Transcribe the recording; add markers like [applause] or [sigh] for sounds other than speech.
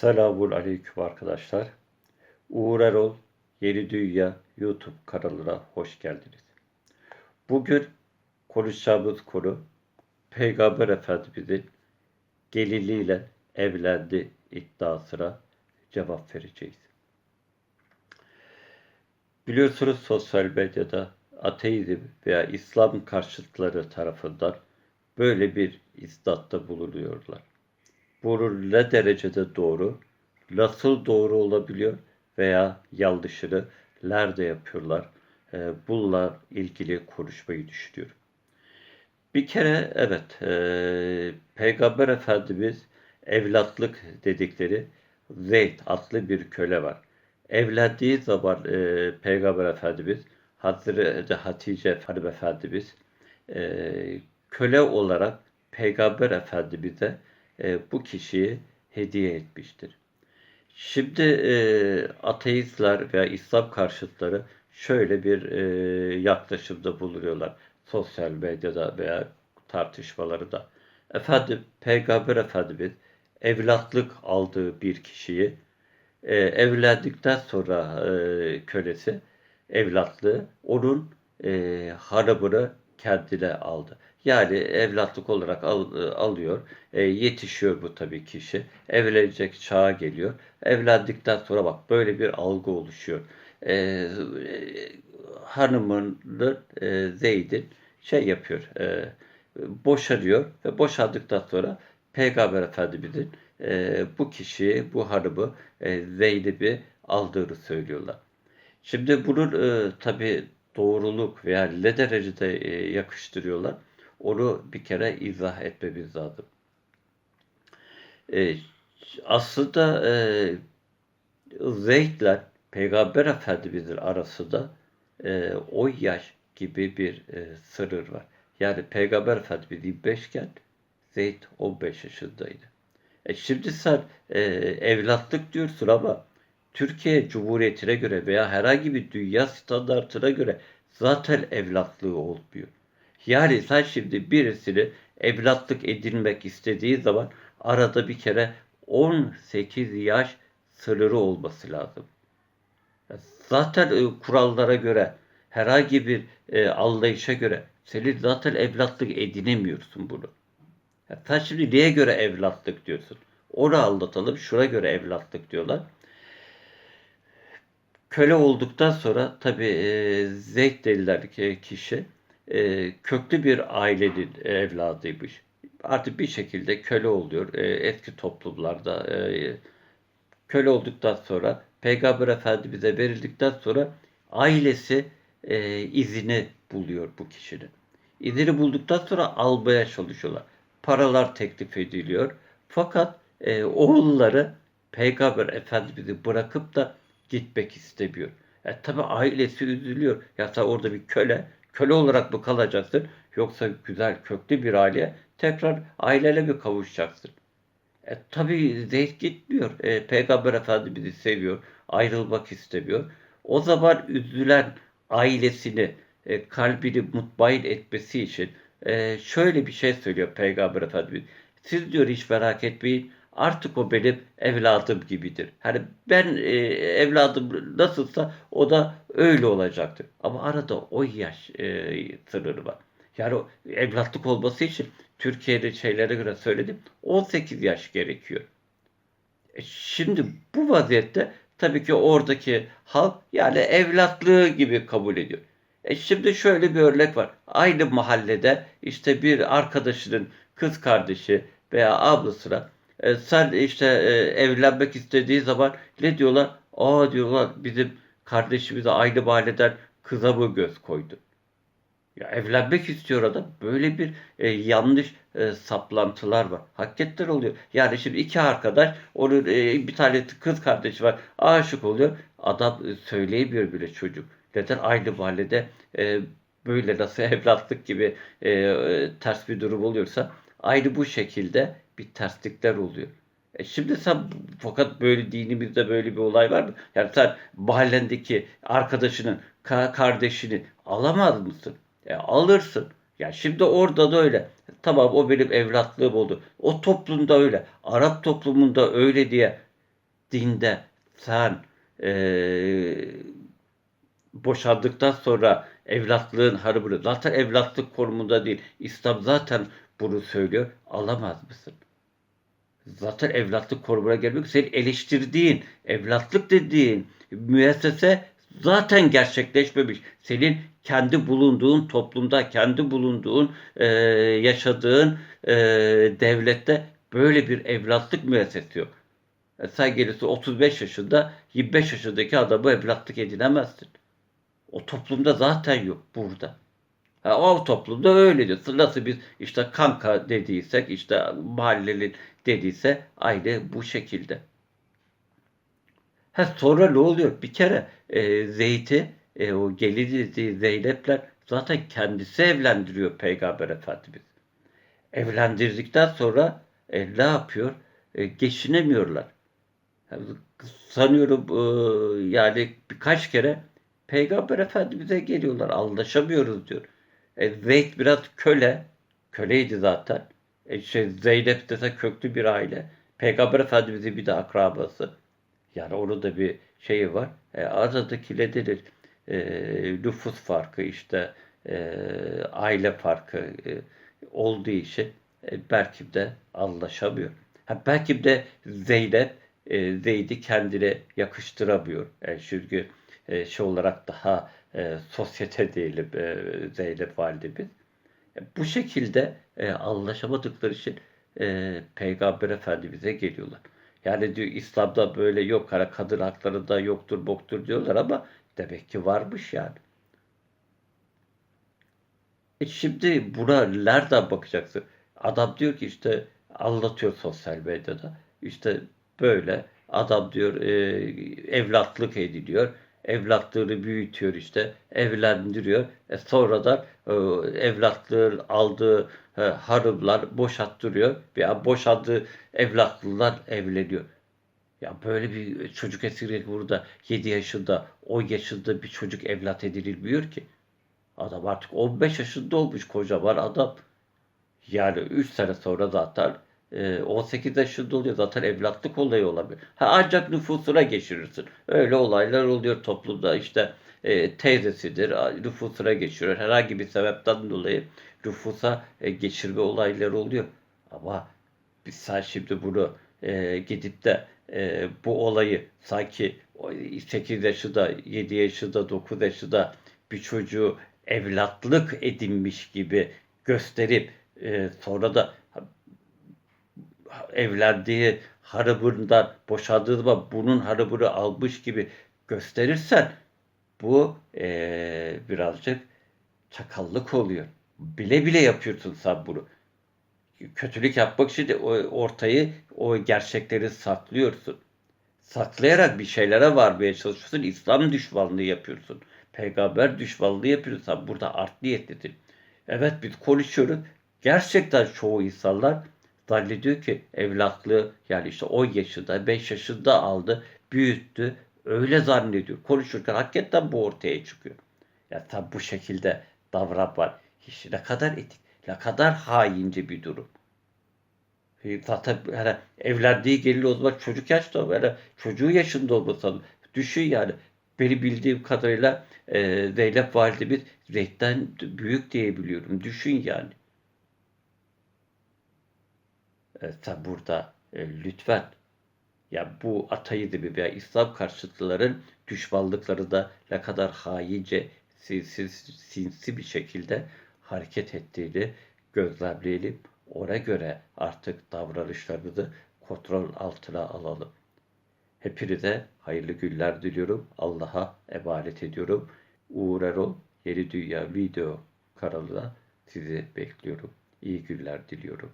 Selamun Aleyküm arkadaşlar. Uğur Erol Yeni Dünya YouTube kanalına hoş geldiniz. Bugün konuşacağımız konu Peygamber Efendimizin geliniyle evlendi iddiasına cevap vereceğiz. Biliyorsunuz sosyal medyada ateizm veya İslam karşıtları tarafından böyle bir istatta bulunuyorlar. Bunun ne derecede doğru, nasıl doğru olabiliyor veya yanlışını nerede yapıyorlar? Ee, bununla ilgili konuşmayı düşünüyorum. Bir kere evet, e, Peygamber Efendimiz evlatlık dedikleri Zeyd adlı bir köle var. Evlendiği zaman e, Peygamber Efendimiz Hazreti Hatice hanımefendimiz e, köle olarak Peygamber Efendimiz'e e, bu kişiyi hediye etmiştir. Şimdi e, ateistler veya İslam karşıtları şöyle bir e, yaklaşımda bulunuyorlar sosyal medyada veya tartışmaları da. Efendim Peygamber Efendimiz evlatlık aldığı bir kişiyi e, evlendikten sonra e, kölesi evlatlığı onun e, hanımını kendine aldı. Yani evlatlık olarak al, alıyor. E, yetişiyor bu tabii kişi. Evlenecek çağa geliyor. Evlendikten sonra bak böyle bir algı oluşuyor. E, e, hanımının e, Zeyd'in şey yapıyor. E, boşanıyor ve boşandıktan sonra Peygamber Efendimiz'in e, bu kişiyi, bu hanımı e, Zeyd'i aldığını söylüyorlar. Şimdi bunun e, tabi doğruluk veya ne derecede e, yakıştırıyorlar onu bir kere izah etmemiz lazım. E, aslında e, Zeyd'ler Peygamber Efendimiz'in arasında e, 10 yaş gibi bir e, sınır var. Yani Peygamber Efendimiz 25 iken Zeyd 15 yaşındaydı. E şimdi sen e, evlatlık diyorsun ama Türkiye Cumhuriyeti'ne göre veya herhangi bir dünya standartına göre zaten evlatlığı olmuyor. Yani sen şimdi birisini evlatlık edinmek istediği zaman arada bir kere 18 yaş sınırı olması lazım. Zaten e, kurallara göre herhangi bir e, anlayışa göre senin zaten evlatlık edinemiyorsun bunu. Ya sen şimdi neye göre evlatlık diyorsun? Onu anlatalım. Şuna göre evlatlık diyorlar. Köle olduktan sonra tabi e, Zeyd denilen kişi e, köklü bir ailenin evladıymış. Artık bir şekilde köle oluyor. E, eski toplumlarda e, köle olduktan sonra Peygamber Efendimiz'e verildikten sonra ailesi e, izini buluyor bu kişinin. İzini bulduktan sonra almaya çalışıyorlar. Paralar teklif ediliyor. Fakat e, oğulları Peygamber Efendimiz'i bırakıp da gitmek istemiyor. E, tabi ailesi üzülüyor. Ya orada bir köle, köle olarak mı kalacaksın? Yoksa güzel köklü bir aileye tekrar ailene mi kavuşacaksın? E, tabi Zeyd gitmiyor. E, Peygamber Efendimiz'i seviyor. Ayrılmak istemiyor. O zaman üzülen ailesini, e, kalbini mutmain etmesi için e, şöyle bir şey söylüyor Peygamber Efendimiz. Siz diyor hiç merak etmeyin. Artık o benim evladım gibidir. Hani ben e, evladım nasılsa o da öyle olacaktır. Ama arada o yaş e, sınırı var. Yani o evlatlık olması için Türkiye'de şeylere göre söyledim 18 yaş gerekiyor. E şimdi bu vaziyette tabii ki oradaki halk yani evlatlığı gibi kabul ediyor. E şimdi şöyle bir örnek var. Aynı mahallede işte bir arkadaşının kız kardeşi veya ablasına e, sen işte e, evlenmek istediği zaman ne diyorlar? Aa diyorlar bizim kardeşimize aynı mahalleden kıza mı göz koydu? Ya evlenmek istiyor adam. Böyle bir e, yanlış e, saplantılar var. Hakikatler oluyor. Yani şimdi iki arkadaş, onun e, bir tane kız kardeşi var. Aşık oluyor. Adam e, söyleyemiyor bile çocuk. Neden aynı mahallede e, böyle nasıl [laughs] evlatlık gibi e, e, ters bir durum oluyorsa aynı bu şekilde bir terslikler oluyor. E şimdi sen fakat böyle dinimizde böyle bir olay var mı? Yani sen mahallendeki arkadaşının, kardeşini alamaz mısın? E, alırsın. Ya şimdi orada da öyle. Tamam o benim evlatlığım oldu. O toplumda öyle. Arap toplumunda öyle diye dinde sen eee boşandıktan sonra evlatlığın harabını zaten evlatlık konumunda değil. İslam zaten bunu söylüyor. Alamaz mısın? Zaten evlatlık konumuna gelmek senin eleştirdiğin, evlatlık dediğin müessese zaten gerçekleşmemiş. Senin kendi bulunduğun toplumda, kendi bulunduğun, e, yaşadığın e, devlette böyle bir evlatlık müessesesi yok. E, sen gelirsin 35 yaşında, 25 yaşındaki adamı evlatlık edinemezsin. O toplumda zaten yok burada. Ha, o toplumda öyle diyor. Nasıl biz işte kanka dediysek, işte mahallelin dediyse aile bu şekilde. Ha, sonra ne oluyor? Bir kere e, Zeyt'i, e, o gelini Zeynep'ler zaten kendisi evlendiriyor Peygamber Efendimiz. Evlendirdikten sonra e, ne yapıyor? E, geçinemiyorlar. Sanıyorum e, yani birkaç kere Peygamber Efendimiz'e geliyorlar. Anlaşamıyoruz diyor. E, Zeyd biraz köle. Köleydi zaten. E, şey, Zeynep dese köklü bir aile. Peygamber Efendimiz'in bir de akrabası. Yani onun da bir şeyi var. E, aradaki nedir? E, nüfus farkı işte e, aile farkı e, olduğu için e, belki de anlaşamıyor. Ha, belki de Zeynep e, Zeyd'i kendine yakıştıramıyor. E, çünkü e, şey olarak daha e, sosyete diyelim e, Zeynep validemiz. E, bu şekilde e, anlaşamadıkları için e, Peygamber Efendimiz'e geliyorlar. Yani diyor İslam'da böyle yok, kara kadın hakları da yoktur, boktur diyorlar ama demek ki varmış yani. E şimdi buna nereden bakacaksın? Adam diyor ki işte anlatıyor sosyal medyada. İşte böyle adam diyor e, evlatlık ediliyor evlatlığını büyütüyor işte, evlendiriyor. E sonradan e, evlatlığın aldığı e, hanımlar boşattırıyor veya boşandığı evlatlılar evleniyor. Ya böyle bir çocuk esiri burada 7 yaşında, 10 yaşında bir çocuk evlat edilmiyor ki. Adam artık 15 yaşında olmuş kocaman adam. Yani 3 sene sonra zaten 18 ee, yaşında oluyor zaten evlatlık olayı olabilir. Ha, ancak nüfusuna geçirirsin. Öyle olaylar oluyor toplumda işte e, teyzesidir nüfusuna geçiriyor. Herhangi bir sebepten dolayı nüfusa e, geçirme olayları oluyor. Ama biz sen şimdi bunu e, gidip de e, bu olayı sanki 8 yaşında, 7 yaşında, 9 yaşında bir çocuğu evlatlık edinmiş gibi gösterip e, sonra da evlendiği harabından boşandığı zaman bunun harabını almış gibi gösterirsen bu ee, birazcık çakallık oluyor. Bile bile yapıyorsun sen bunu. Kötülük yapmak için o ortayı, o gerçekleri saklıyorsun. Saklayarak bir şeylere varmaya çalışıyorsun. İslam düşmanlığı yapıyorsun. Peygamber düşmanlığı yapıyorsun. Sen burada art niyetlisin. Evet biz konuşuyoruz. Gerçekten çoğu insanlar zannediyor ki evlatlığı yani işte 10 yaşında 5 yaşında aldı büyüttü öyle zannediyor. Konuşurken hakikaten bu ortaya çıkıyor. Ya tabi bu şekilde davranma hiç ne kadar etik ne kadar haince bir durum. Zaten yani evlendiği gelin o zaman çocuk yaşta yani çocuğu yaşında olmasa düşün yani beni bildiğim kadarıyla e, Zeynep validemiz Zeyd'den büyük diyebiliyorum. Düşün yani e, burada e, lütfen ya bu atayizmi veya İslam karşıtlıların düşmanlıkları da ne kadar haince sinsi, sinsi bir şekilde hareket ettiğini gözlemleyelim. Ona göre artık davranışlarımızı kontrol altına alalım. Hepinize hayırlı günler diliyorum. Allah'a emanet ediyorum. Uğur Erol Yeni Dünya video kanalına sizi bekliyorum. İyi günler diliyorum.